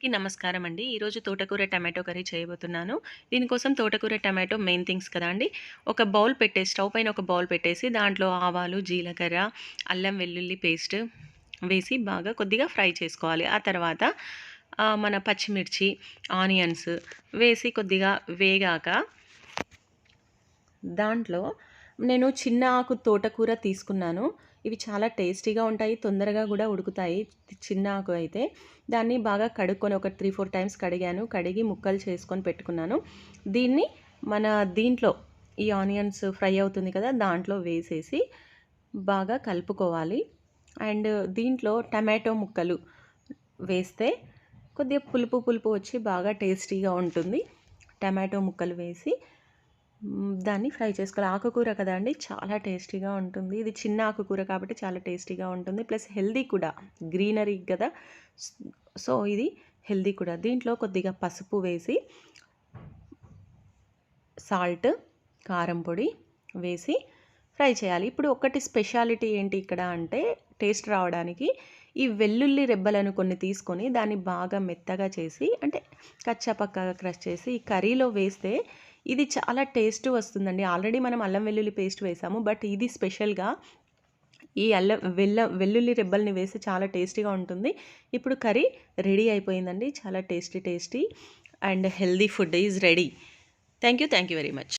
అందరికీ నమస్కారం అండి. ఈరోజు తోటకూర టమాటో కర్రీ చేయబోతున్నాను. దీనికోసం తోటకూర టమాటో మెయిన్ థింగ్స్ కదా అండి. ఒక బౌల్ పెట్టేసి స్టవ్ పైన ఒక బౌల్ పెట్టేసి దాంట్లో ఆవాలు జీలకర్ర అల్లం వెల్లుల్లి పేస్ట్ వేసి బాగా కొద్దిగా ఫ్రై చేసుకోవాలి. ఆ తర్వాత మన పచ్చిమిర్చి ఆనియన్స్ వేసి కొద్దిగా వేగాక దాంట్లో నేను చిన్న ఆకు తోటకూర తీసుకున్నాను. ఇవి చాలా టేస్టీగా ఉంటాయి తొందరగా కూడా ఉడుకుతాయి. చిన్న ఆకు అయితే. దాన్ని బాగా కడుక్కొని ఒక త్రీ ఫోర్ టైమ్స్ కడిగాను. కడిగి ముక్కలు చేసుకొని పెట్టుకున్నాను. దీన్ని మన దీంట్లో ఈ ఆనియన్స్ ఫ్రై అవుతుంది కదా దాంట్లో వేసేసి బాగా కలుపుకోవాలి. అండ్ దీంట్లో టమాటో ముక్కలు వేస్తే కొద్దిగా పులుపు పులుపు వచ్చి బాగా టేస్టీగా ఉంటుంది. టమాటో ముక్కలు వేసి దాన్ని ఫ్రై చేసుకోవాలి. ఆకుకూర కదా అండి? చాలా టేస్టీగా ఉంటుంది. ఇది చిన్న ఆకుకూర కాబట్టి చాలా టేస్టీగా ఉంటుంది. ప్లస్ హెల్దీ కూడా. గ్రీనరీ కదా? సో ఇది హెల్దీ కూడా. దీంట్లో కొద్దిగా పసుపు వేసి సాల్ట్ కారం పొడి వేసి ఫ్రై చేయాలి. ఇప్పుడు ఒకటి స్పెషాలిటీ ఏంటి ఇక్కడ అంటే టేస్ట్ రావడానికి ఈ వెల్లుల్లి రెబ్బలను కొన్ని తీసుకొని దాన్ని బాగా మెత్తగా చేసి అంటే కచ్చపక్కగా క్రష్ చేసి ఈ కర్రీలో వేస్తే ఇది చాలా టేస్ట్ వస్తుందండి. ఆల్రెడీ మనం అల్లం వెల్లుల్లి పేస్ట్ వేసాము బట్ ఇది స్పెషల్గా ఈ అల్లం వెల్ల వెల్లుల్లి రెబ్బల్ని వేసి చాలా టేస్టీగా ఉంటుంది. ఇప్పుడు కర్రీ రెడీ అయిపోయిందండి. చాలా tasty tasty and healthy food is ready. Thank you thank you very much.